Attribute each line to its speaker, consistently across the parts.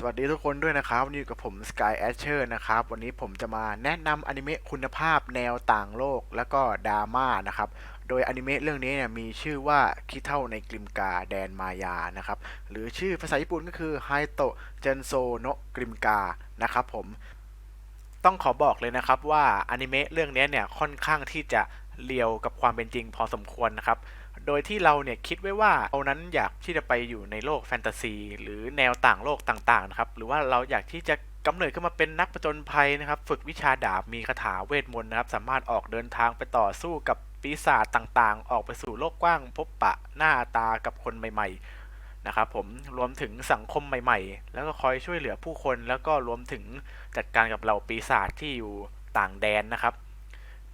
Speaker 1: สวัสดีทุกคนด้วยนะครับวันนี้อยู่กับผม Sky Asher นะครับ วันนี้ผมจะมาแนะนำอนิเมะคุณภาพแนวต่างโลกแล้วก็ดราม่านะครับ โดยอนิเมะเรื่องนี้เนี่ยมีชื่อว่าคิเท่าในกลิมกาแดนมายานะครับ หรือชื่อภาษาญี่ปุ่นก็คือไฮโตะเจนโซโนะกลิมกานะครับผม ต้องขอบอกเลยนะครับว่าอนิเมะเรื่องนี้เนี่ยค่อนข้างที่จะเลียวกับความเป็นจริงพอสมควรนะครับ โดยที่เราเนี่ยคิดไว้ว่าเรานั้นอยากที่จะไปอยู่ในโลกแฟนตาซี หรือแนวต่างโลกต่างๆนะครับหรือว่าเราอยากที่จะกำเนิดขึ้นมาเป็นนักผจญภัยนะครับ ฝึกวิชาดาบมีคาถาเวทมนต์นะครับ สามารถออกเดินทางไปต่อสู้กับปีศาจต่างๆ ออกไปสู่โลกกว้าง พบปะหน้าตากับคนใหม่ๆนะครับผมรวมถึงสังคมใหม่ๆ แล้วก็คอยช่วยเหลือผู้คนแล้วก็รวมถึงจัดการกับเหล่าปีศาจที่อยู่ต่างแดนนะครับ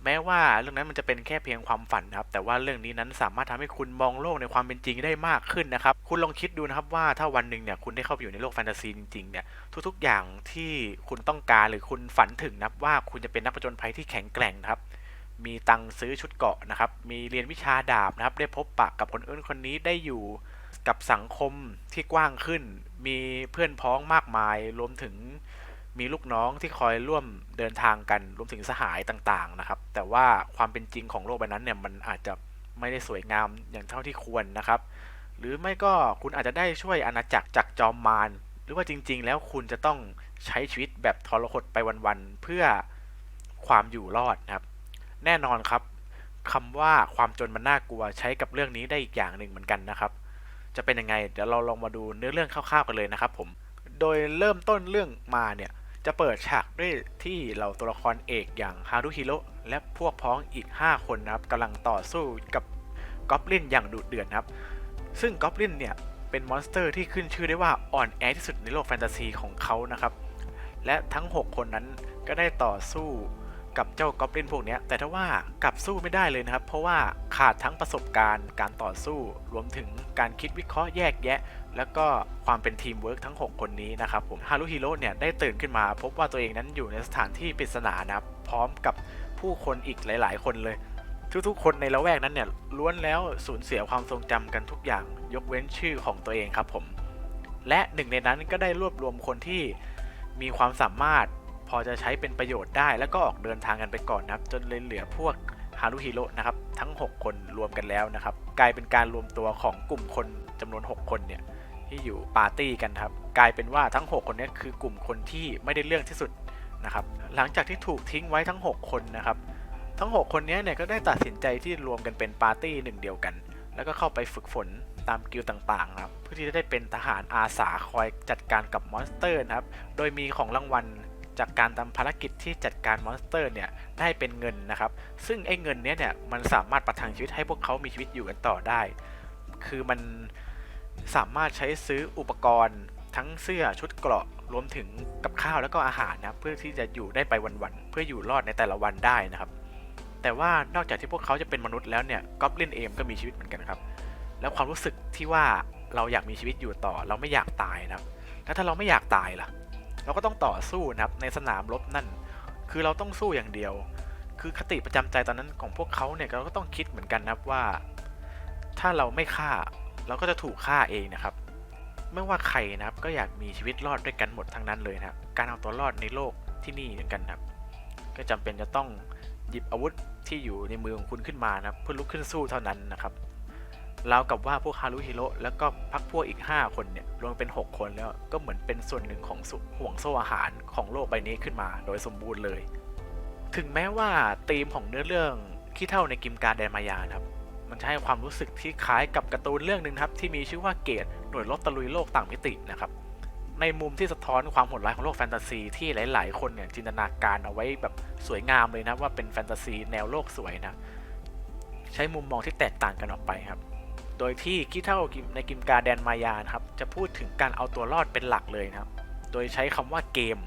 Speaker 1: แม้ว่าเรื่องนั้นมันจะเป็นแค่เพียงความฝันนะครับ แต่ว่าเรื่องนี้นั้นสามารถทำให้คุณมองโลกในความเป็นจริงได้มากขึ้นนะครับ คุณลองคิดดูนะครับว่าถ้าวันหนึ่งเนี่ยคุณได้เข้าไปอยู่ในโลกแฟนตาซีจริงๆเนี่ยทุกๆอย่างที่คุณต้องการหรือคุณฝันถึงนะครับว่าคุณจะเป็นนักผจญภัยที่แข็งแกร่งนะครับมีตังซื้อชุดเกราะนะครับ มีเรียนวิชาดาบนะครับ ได้พบปะกับคนอื่นคนนี้ได้อยู่กับสังคมที่กว้างขึ้น มีเพื่อนพ้องมากมาย รวมถึง มีลูกน้องที่คอยร่วมเดินทางกันรวมถึงสหายต่างๆนะครับ แต่ว่าความเป็นจริงของโลกใบนั้นเนี่ยมันอาจจะไม่ได้สวยงามอย่างเท่าที่ควรนะครับ หรือไม่ก็คุณอาจจะได้ช่วยอาณาจักรจากจอมมารหรือว่าจริง ๆ แล้วคุณจะต้องใช้ชีวิตแบบทรหดไปวันๆเพื่อความอยู่รอดนะครับ แน่นอนครับคำว่าความจนมันน่ากลัวใช้กับเรื่องนี้ได้อีกอย่างหนึ่งเหมือนกันนะครับ จะเป็นยังไงเดี๋ยวเราลองมาดูเนื้อเรื่องคร่าวๆกันเลยนะครับ ผม โดยเริ่มต้นเรื่องมาเนี่ย จะเปิดฉากด้วยที่เหล่าตัวละครเอกอย่างฮารุฮิโร่และพวกพ้องอีก 5 คนนะครับกำลังต่อสู้กับกอบลินอย่างดุเดือดนะครับ ซึ่งกอบลินเนี่ยเป็นมอนสเตอร์ที่ขึ้นชื่อได้ว่าอ่อนแอที่สุดในโลกแฟนตาซีของเขานะครับ และทั้ง 6 คนนั้นก็ได้ต่อสู้ กับเจ้ากอบลินพวกนี้แต่ถ้าว่ากลับสู้ไม่ได้เลยนะครับ เพราะว่าขาดทั้งประสบการณ์ การต่อสู้รวมถึงการคิดวิเคราะห์แยกแยะ แล้วก็ความเป็นทีมเวิร์กทั้ง 6 คนนี้นะครับผมฮารุฮิโร่เนี่ยได้ตื่นขึ้นมาพบว่าตัวเองนั้นอยู่ในสถานที่ปริศนานะครับพร้อมกับผู้คนอีกหลาย ๆ คนเลย ทุกๆ คนในละแวกนั้นเนี่ยล้วนแล้วสูญเสียความทรงจำกันทุกอย่าง ยกเว้นชื่อของตัวเองครับผมและหนึ่งในนั้นก็ได้รวบรวมคนที่มีความสามารถ พอจะใช้เป็นประโยชน์ได้แล้วก็ออกเดินทางกันไปก่อนนะครับ จนเลยเหลือพวกฮารุฮิโร่นะครับทั้ง 6 คนรวมกันแล้วนะครับ กลายเป็นการรวมตัวของกลุ่มคนจำนวน 6 คนเนี่ยที่อยู่ปาร์ตี้กันครับ กลายเป็นว่าทั้ง 6 คนนี้คือกลุ่มคนที่ไม่ได้เรื่องที่สุดนะครับหลังจากที่ถูกทิ้งไว้ทั้ง 6 คนนะครับ ทั้ง 6 คนนี้เนี่ยก็ได้ตัดสินใจที่รวมกันเป็นปาร์ตี้หนึ่งเดียวกัน แล้วก็เข้าไปฝึกฝนตามกิลด์ต่างๆครับเพื่อที่จะได้เป็นทหารอาสาคอยจัดการกับมอนสเตอร์นะครับ โดยมีของรางวัล จากการทำภารกิจที่จัดการมอนสเตอร์เนี่ยได้เป็นเงินนะครับ ซึ่งไอ้เงินเนี้ยเนี่ยมันสามารถประทังชีวิตให้พวกเขามีชีวิตอยู่กันต่อได้ คือมันสามารถใช้ซื้ออุปกรณ์ทั้งเสื้อชุดเกราะรวมถึงกับข้าวแล้วก็อาหารนะเพื่อที่จะอยู่ได้ไปวันๆเพื่ออยู่รอดในแต่ละวันได้นะครับ แต่ว่านอกจากที่พวกเขาจะเป็นมนุษย์แล้วเนี่ยก็อบลินเองก็มีชีวิตเหมือนกันครับ แล้วความรู้สึกที่ว่าเราอยากมีชีวิตอยู่ต่อ เราไม่อยากตายนะครับแล้วถ้าเราไม่อยากตายล่ะ เราก็ต้องต่อสู้นะครับในสนามรบนั่น คือเราต้องสู้อย่างเดียว คือคติประจำใจตอนนั้นของพวกเขาเนี่ยเราก็ต้องคิดเหมือนกันนะครับว่า ถ้าเราไม่ฆ่า เราก็จะถูกฆ่าเองนะครับ ไม่ว่าใครนะครับก็อยากมีชีวิตรอดด้วยกันหมดทั้งนั้นเลยนะครับการเอาตัวรอดในโลกที่นี่เหมือนกันนะครับ ก็จำเป็นจะต้องหยิบอาวุธที่อยู่ในมือของคุณขึ้นมานะครับเพื่อลุกขึ้นสู้เท่านั้นนะครับ ราวกับว่าพวกฮารุฮิโร่แล้วก็พักพวกอีก 5 คนเนี่ยรวมเป็น 6 คนแล้วก็เหมือนเป็นส่วนหนึ่งของห่วงโซ่อาหารของโลกใบนี้ขึ้นมา โดยสมบูรณ์เลย ถึงแม้ว่าธีมของเนื้อเรื่องขี้เท่าในกิมการแดนมายานครับ มันให้ความรู้สึกที่คล้ายกับการ์ตูนเรื่องหนึ่งครับที่มีชื่อว่าเกตหน่วยรบตะลุยโลกต่างมิตินะครับในมุมที่สะท้อนความโหดร้ายของโลกแฟนตาซีที่หลาย ๆ คนเนี่ยจินตนาการเอาไว้แบบสวยงามเลยนะว่าเป็นแฟนตาซีแนวโลกสวยนะ ใช้มุมมองที่แตกต่างกันออกไปครับ โดยที่ขี้เท่าในกิมการแดนมายานะครับ จะพูดถึงการเอาตัวรอดเป็นหลักเลยนะครับ โดยใช้คำว่าเกม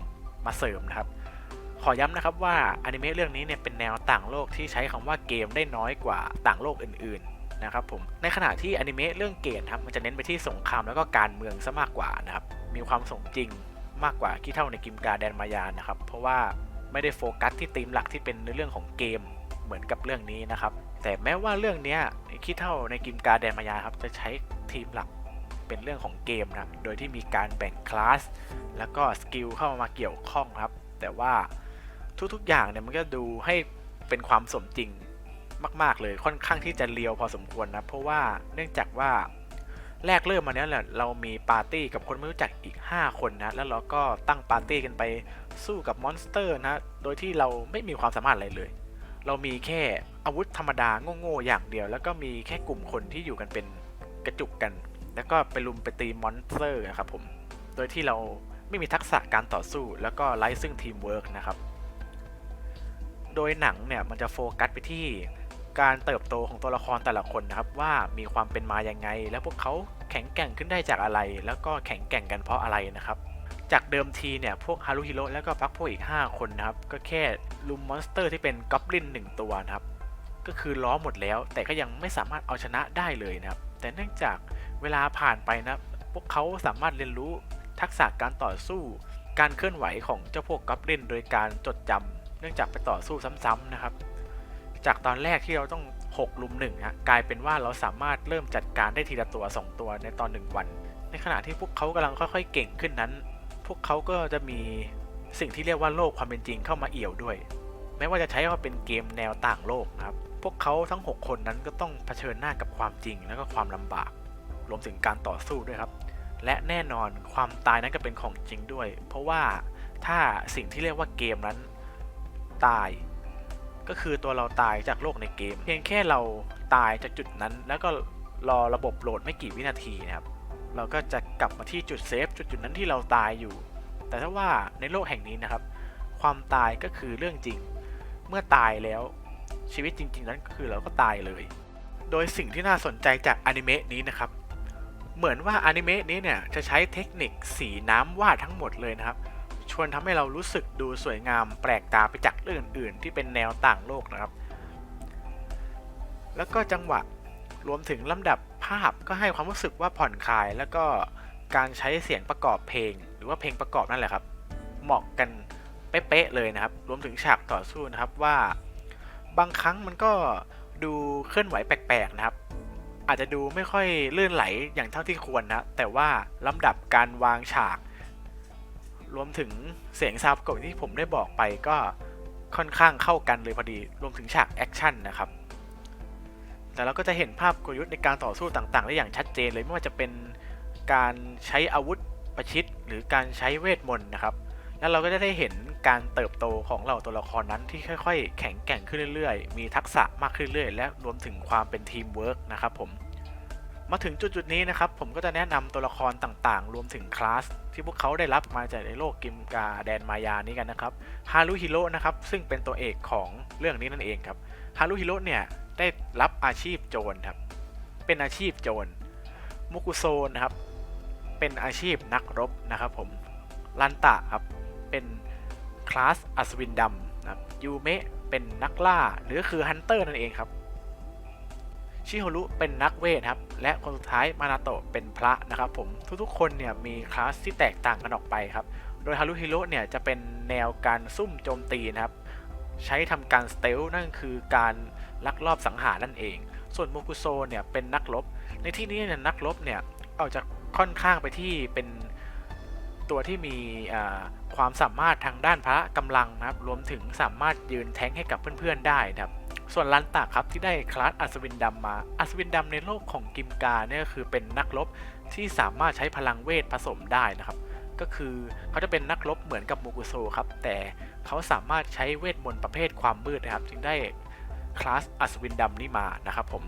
Speaker 1: มาเสริมนะครับ ขอย้ำนะครับว่าอนิเมะเรื่องนี้เนี่ยเป็นแนวต่างโลกที่ใช้คำว่าเกมได้น้อยกว่าต่างโลกอื่นๆนะครับผม ในขณะที่อนิเมะเรื่องเกมครับมันจะเน้นไปที่สงครามแล้วก็การเมืองซะมากกว่านะครับ มีความสมจริงมากกว่าขี้เท่าในกิมการแดนมายานะครับ เพราะว่าไม่ได้โฟกัสที่ธีมหลักที่เป็นในเรื่องของเกมเหมือนกับเรื่องนี้นะครับ แต่แม้ว่าเรื่องนี้ยขี้เท่าในกิมการแดนมายาครับจะใช้ทีมหลักเป็นเรื่องของเกมนะครับ โดยที่มีการแบ่งคลาส แล้วก็สกิลเข้ามาเกี่ยวข้องครับ แต่ว่าทุกๆอย่างเนี่ยมันก็ดูให้เป็นความสมจริงมาก ๆ เลยค่อนข้างที่จะเลียวพอสมควรนะ เพราะว่าเนื่องจากว่าแรกเริ่มมาเนี้ยแหละเรามีปาร์ตี้กับคนไม่รู้จักอีก 5 คนนะ แล้วเราก็ตั้งปาร์ตี้กันไปสู้กับมอนสเตอร์นะ โดยที่เราไม่มีความสามารถอะไรเลย เรามีแค่อาวุธธรรมดาโง่ๆอย่างเดียว แล้วก็มีแค่กลุ่มคนที่อยู่กันเป็นกระจุกกัน แล้วก็ไปลุมไปตีมอนสเตอร์นะครับผมโดยที่เราไม่มีทักษะการต่อสู้ แล้วก็ไร้ซึ่งทีมเวิร์กนะครับโดยหนังเนี่ยมันจะโฟกัสไปที่การเติบโตของตัวละครแต่ละคนนะครับว่ามีความเป็นมายังไง แล้วพวกเขาแข็งแกร่งขึ้นได้จากอะไร แล้วก็แข็งแกร่งกันเพราะอะไรนะครับ จากเดิมทีเนี่ย พวกฮารุฮิโร่แล้วก็พักพวกอีก 5 คนนะครับ ก็แค่ลุมมอนสเตอร์ที่เป็นกอบลินหนึ่งตัวนะครับ ก็คือล้อหมดแล้ว แต่ก็ยังไม่สามารถเอาชนะได้เลยนะครับ แต่เนื่องจากเวลาผ่านไปนะ พวกเขาสามารถเรียนรู้ทักษะการต่อสู้ การเคลื่อนไหวของเจ้าพวกกอบลินโดยการจดจำเนื่องจากไปต่อสู้ซ้ำๆนะครับ จากตอนแรกที่เราต้อง6ลุมหนึ่งฮะกลายเป็นว่าเราสามารถเริ่มจัดการได้ทีละตัว 2 ตัวในตอน 1 วัน ในขณะที่พวกเขากำลังค่อยๆ เก่งขึ้นนั้น พวกเขาก็จะมีสิ่งที่เรียกว่าโลกความเป็นจริงเข้ามาเอี่ยวด้วย แม้ว่าจะใช้ว่าเป็นเกมแนวต่างโลกครับ พวกเขาทั้ง 6 คนนั้นก็ต้องเผชิญหน้ากับความจริงและก็ความลำบาก รวมถึงการต่อสู้ด้วยครับ และแน่นอนความตายนั้นก็เป็นของจริงด้วย เพราะว่าถ้าสิ่งที่เรียกว่าเกมนั้นตาย ก็คือตัวเราตายจากโลกในเกม เพียงแค่เราตายจากจุดนั้น แล้วก็รอระบบโหลดไม่กี่วินาทีนะครับ เราก็จะกลับมาที่จุดเซฟจุดจุดนั้นที่เราตายอยู่ แต่ถ้าว่าในโลกแห่งนี้นะครับ ความตายก็คือเรื่องจริง เมื่อตายแล้วชีวิตจริง ๆ นั้นก็คือเราก็ตายเลย โดยสิ่งที่น่าสนใจจากอนิเมะนี้นะครับ เหมือนว่าอนิเมะนี้เนี่ยจะใช้เทคนิคสีน้ำวาดทั้งหมดเลยนะครับ ชวนทำให้เรารู้สึกดูสวยงามแปลกตาไปจากเรื่องอื่น ๆ ที่เป็นแนวต่างโลกนะครับ แล้วก็จังหวะ รวมถึงลำดับภาพก็ให้ความรู้สึกว่าผ่อนคลาย แล้วก็การใช้เสียงประกอบเพลง หรือว่าเพลงประกอบนั่นแหละครับ เหมาะกันเป๊ะๆเลยนะครับ รวมถึงฉากต่อสู้นะครับว่า บางครั้งมันก็ดูเคลื่อนไหวแปลกๆนะครับ อาจจะดูไม่ค่อยลื่นไหลอย่างเท่าที่ควรนะแต่ว่าลำดับการวางฉาก รวมถึงเสียงซาวประกอบที่ผมได้บอกไปก็ค่อนข้างเข้ากันเลยพอดี รวมถึงฉากแอคชั่นนะครับ แต่เราก็จะเห็นภาพกลยุทธ์ในการต่อสู้ต่าง ๆ ได้อย่างชัดเจนเลยไม่ว่าจะเป็นการใช้อาวุธประชิดหรือการใช้เวทมนต์นะครับ แล้วเราก็จะได้เห็นการเติบโตของเหล่าตัวละครนั้นที่ค่อย ๆ แข็งแกร่งขึ้นเรื่อยๆ มีทักษะมากขึ้นเรื่อยๆและรวมถึงความเป็นทีมเวิร์กนะครับผม มาถึงจุดๆนี้นะครับ ผมก็จะแนะนำตัวละครต่างๆ รวมถึงคลาสที่พวกเขาได้รับมาจากในโลกกิมกาแดนมายานี้กันนะครับฮารุฮิโร่นะครับซึ่งเป็นตัวเอกของเรื่องนี้นั่นเองครับฮารุฮิโร่เนี่ย ได้รับอาชีพโจรครับ เป็นอาชีพโจร มุกุโซนะครับ เป็นอาชีพนักรบนะครับผม ลันตะครับ เป็นคลาสอัศวินดำนะครับ ยูเมะ เป็นนักล่า หรือคือฮันเตอร์นั่นเองครับ ชิโฮรุ เป็นนักเวทครับ และคนสุดท้ายมานาโตะ เป็นพระนะครับผม ทุกๆ คนเนี่ยมีคลาสที่แตกต่างกันออกไปครับ โดยฮารุฮิโร่เนี่ยจะเป็นแนวการซุ่มโจมตีนะครับ ใช้ทำการสเตลนั่นคือการลักลอบสังหารนั่นเอง ส่วนโมกุโซเนี่ยเป็นนักรบ ในที่นี้เนี่ยนักรบเนี่ยเอาจะค่อนข้างไปที่เป็นตัวที่มีความสามารถทางด้านพละกำลังนะครับ รวมถึงสามารถยืนแท้งให้กับเพื่อนๆได้นะครับ ส่วนลันตะครับที่ได้คลาสอัศวินดำมา อัศวินดำในโลกของกิมกาเนี่ยก็คือเป็นนักรบที่สามารถใช้พลังเวทผสมได้นะครับ ก็คือเขาจะเป็นนักรบเหมือนกับมูกุโซครับ แต่เขาสามารถใช้เวทมนต์ประเภทความมืดนะครับ จึงได้คลาสอัศวินดำนี้มานะครับผม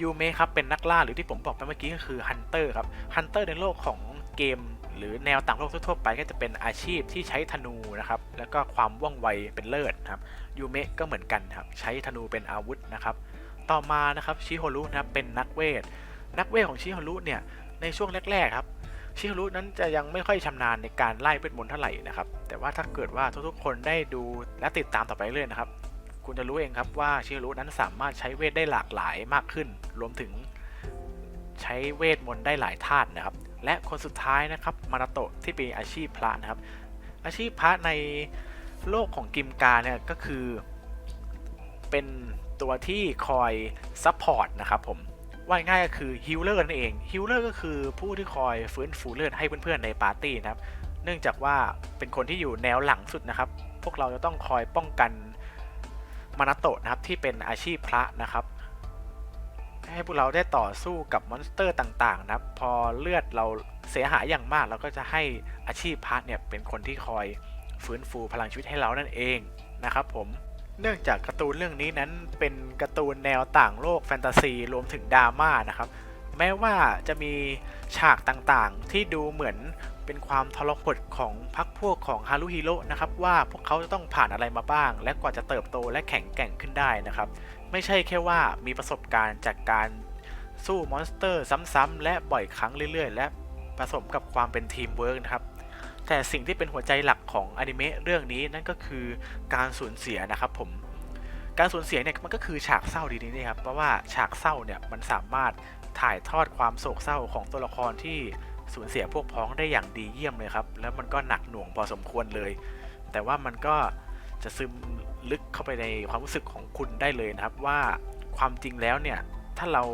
Speaker 1: ยูเมะครับเป็นนักล่าหรือที่ผมบอกไปเมื่อกี้ก็คือฮันเตอร์ครับฮันเตอร์ในโลกของเกม หรือแนวต่างโลกทั่วไปก็จะเป็นอาชีพที่ใช้ธนูนะครับแล้วก็ความว่องไวเป็นเลิศนะครับยูเมะก็เหมือนกันครับใช้ธนูเป็นอาวุธนะครับต่อมานะครับชิโฮรุนะครับเป็นนักเวทนักเวทของชิโฮรุเนี่ยในช่วงแรกๆครับ ชิโฮรุนั้นจะยังไม่ค่อยชำนาญในการไล่เวทมนต์เท่าไหร่นะครับ แต่ว่าถ้าเกิดว่าทุกๆคนได้ดูและติดตามต่อไปเรื่อยนะครับ คุณจะรู้เองครับว่าชิโฮรุนั้นสามารถใช้เวทได้หลากหลายมากขึ้น รวมถึงใช้เวทมนต์ได้หลายธาตุนะครับ และคนสุดท้ายนะครับมานาโตะที่เป็นอาชีพพระนะครับ อาชีพพระในโลกของกิมกาเนี่ยก็คือเป็นตัวที่คอยซัพพอร์ตนะครับผม
Speaker 2: ว่าง่ายก็คือฮิลเลอร์นั่นเองฮิลเลอร์ก็คือผู้ที่คอยฟื้นฟูเลือดให้เพื่อนๆในปาร์ตี้นะครับ เนื่องจากว่าเป็นคนที่อยู่แนวหลังสุดนะครับ พวกเราจะต้องคอยป้องกันมานาโตะนะครับที่เป็นอาชีพพระนะครับ ให้พวกเราได้ต่อสู้กับมอนสเตอร์ต่างๆนะครับ พอเลือดเราเสียหายอย่างมากเราก็จะให้อาชีพพระเนี่ยเป็นคนที่คอยฟื้นฟูพลังชีวิตให้เรานั่นเองนะครับผม เนื่องจากการ์ตูนเรื่องนี้นั้นเป็นการ์ตูนแนวต่างโลกแฟนตาซีรวมถึงดราม่านะครับ แม้ว่าจะมีฉากต่างๆ ที่ดูเหมือนเป็นความทรหดของพักพวกของฮารุฮิโร่นะครับว่าพวกเขาจะต้องผ่านอะไรมาบ้าง และกว่าจะเติบโตและแข็งแกร่งขึ้นได้นะครับ ไม่ใช่แค่ว่ามีประสบการณ์จากการสู้มอนสเตอร์ซ้ำๆและบ่อยครั้งเรื่อยๆ และผสมกับความเป็นทีมเวิร์กนะครับ แต่สิ่งที่เป็นหัวใจหลักของอนิเมะเรื่องนี้นั่นก็คือการสูญเสียนะครับผมการสูญเสียเนี่ยมันก็คือฉากเศร้าดีนี้นะครับเพราะว่าฉากเศร้าเนี่ยมันสามารถถ่ายทอดความโศกเศร้าของตัวละครที่สูญเสียพวกพ้องได้อย่างดีเยี่ยมเลยครับ แล้วมันก็หนักหน่วงพอสมควรเลย แต่ว่ามันก็จะซึมลึกเข้าไปในความรู้สึกของคุณได้เลยนะครับ ว่าความจริงแล้วเนี่ยถ้าเรา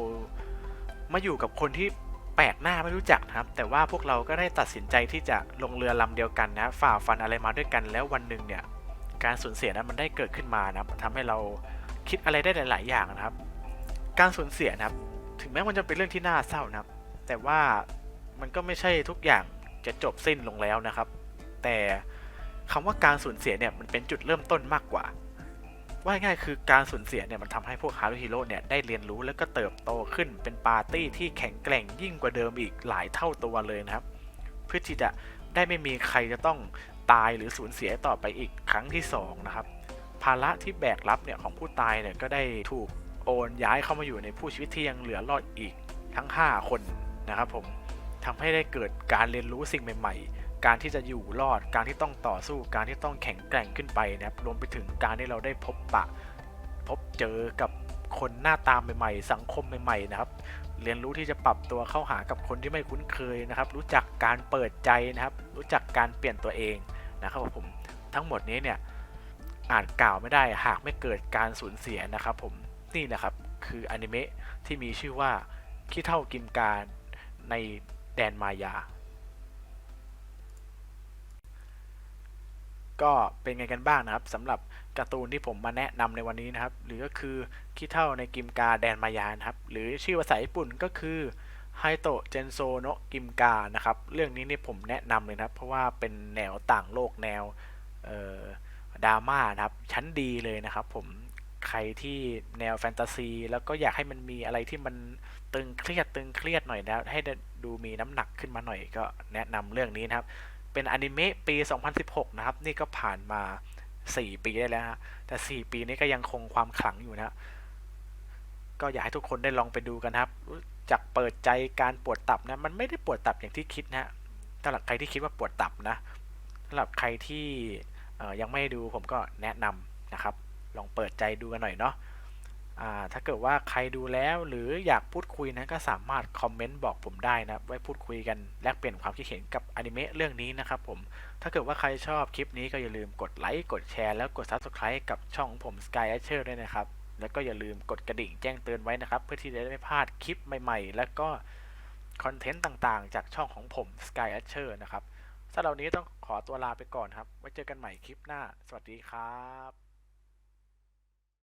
Speaker 2: มาอยู่กับคนที่ แปลกหน้าไม่รู้จักนะครับ แต่ว่าพวกเราก็ได้ตัดสินใจที่จะลงเรือลำเดียวกันนะฝ่าฟันอะไรมาด้วยกันแล้ววันหนึ่งเนี่ยการสูญเสียนั้นมันได้เกิดขึ้นมานะครับทำให้เราคิดอะไรได้หลาย ๆ อย่างนะครับ การสูญเสียนะครับ ถึงแม้มันจะเป็นเรื่องที่น่าเศร้านะครับ แต่ว่ามันก็ไม่ใช่ทุกอย่างจะจบสิ้นลงแล้วนะครับ แต่คำว่าการสูญเสียเนี่ยมันเป็นจุดเริ่มต้นมากกว่า ว่าง่ายคือการสูญเสียเนี่ยมันทำให้พวกฮารุฮิโร่เนี่ยได้เรียนรู้แล้วก็เติบโตขึ้นเป็นปาร์ตี้ที่แข็งแกร่งยิ่งกว่าเดิมอีกหลายเท่าตัวเลยนะครับ เพื่อที่จะได้ไม่มีใครจะต้องตายหรือสูญเสียต่อไปอีกครั้งที่สองนะครับภาระที่แบกรับเนี่ยของผู้ตายเนี่ยก็ได้ถูกโอนย้ายเข้ามาอยู่ในผู้ชีวิตที่ยังเหลือรอดอีกทั้ง 5 คนนะครับผมทำให้ได้เกิดการเรียนรู้สิ่งใหม่ ๆ การที่จะอยู่รอด การที่ต้องต่อสู้ การที่ต้องแข็งแกร่งขึ้นไปนะครับรวมไปถึงการที่เราได้พบปะ พบเจอกับคนหน้าตาใหม่ๆ สังคมใหม่ๆนะครับ เรียนรู้ที่จะปรับตัวเข้าหากับคนที่ไม่คุ้นเคยนะครับ รู้จักการเปิดใจนะครับ รู้จักการเปลี่ยนตัวเองนะครับผมทั้งหมดนี้เนี่ยอานกล่าวไม่ได้หากไม่เกิดการสูญเสียนะครับผมนี่นะครับคืออนิเมะที่มีชื่อว่าคิเท่ากิมการในแดนมายา ก็เป็นไงกันบ้างนะครับสำหรับการ์ตูนที่ผมมาแนะนำในวันนี้นะครับ หรือก็คือคิเท่าในกิมกาแดนมายานะครับหรือชื่อภาษาญี่ปุ่นก็คือไฮโตะเจนโซโนะกิมกานะครับเรื่องนี้นี่ผมแนะนำเลยนะครับ เพราะว่าเป็นแนวต่างโลกแนวดราม่านะครับ ชั้นดีเลยนะครับผมใครที่แนวแฟนตาซี แล้วก็อยากให้มันมีอะไรที่มันตึงเครียดตึงเครียดหน่อยนะให้ดูมีน้ำหนักขึ้นมาหน่อยก็แนะนำเรื่องนี้นะครับ เป็นอนิเมะปี 2016 นะครับ นี่ก็ผ่านมา 4 ปีได้แล้วฮะแต่ 4 ปีนี้ก็ยังคงความขลังอยู่นะก็อยากให้ทุกคนได้ลองไปดูกันครับจักเปิดใจการปวดตับนะมันไม่ได้ปวดตับอย่างที่คิดนะสำหรับใครที่คิดว่าปวดตับนะสำหรับใครที่ยังไม่ดูผมก็แนะนำนะครับ ลองเปิดใจดูกันหน่อยเนาะ ถ้าเกิดว่าใครดูแล้วหรืออยากพูดคุยนะก็สามารถคอมเมนต์บอกผมได้นะไว้พูดคุยกันแลกเปลี่ยนความคิดเห็นกับอนิเมะเรื่องนี้นะครับผมถ้าเกิดว่าใครชอบคลิปนี้ก็อย่าลืมกดไลค์กดแชร์แล้วกด Subscribe กับช่องของผม Sky Asher ด้วยนะครับ แล้วก็อย่าลืมกดกระดิ่งแจ้งเตือนไว้นะครับ เพื่อที่จะได้ไม่พลาดคลิปใหม่ๆ แล้วก็คอนเทนต์ต่างๆ จากช่องของผม Sky Asher นะครับสำหรับนี้ต้องขอตัวลาไปก่อนครับไว้เจอกันใหม่คลิปหน้า สวัสดีครับ